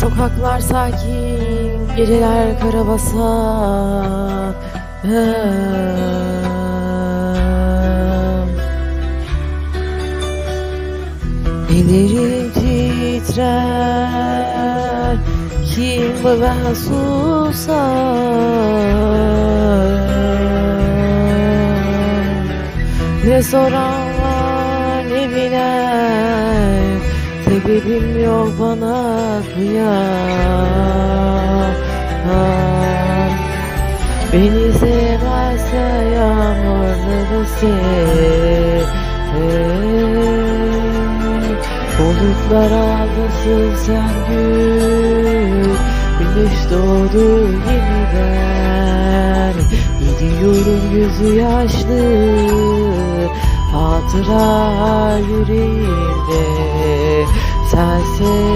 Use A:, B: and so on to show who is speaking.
A: Sokaklar sakin, geceler karabasan. Ellerim titrer, kim ben susar. Ne soran var ne bilen Sebebim yok bana kıyan Beni sevmezse yağmurları sil Bulutlar aldasın sen gül. Güneş doğdu yeniden Gidiyorum gözü yaşlı. Hatıra yüreğimde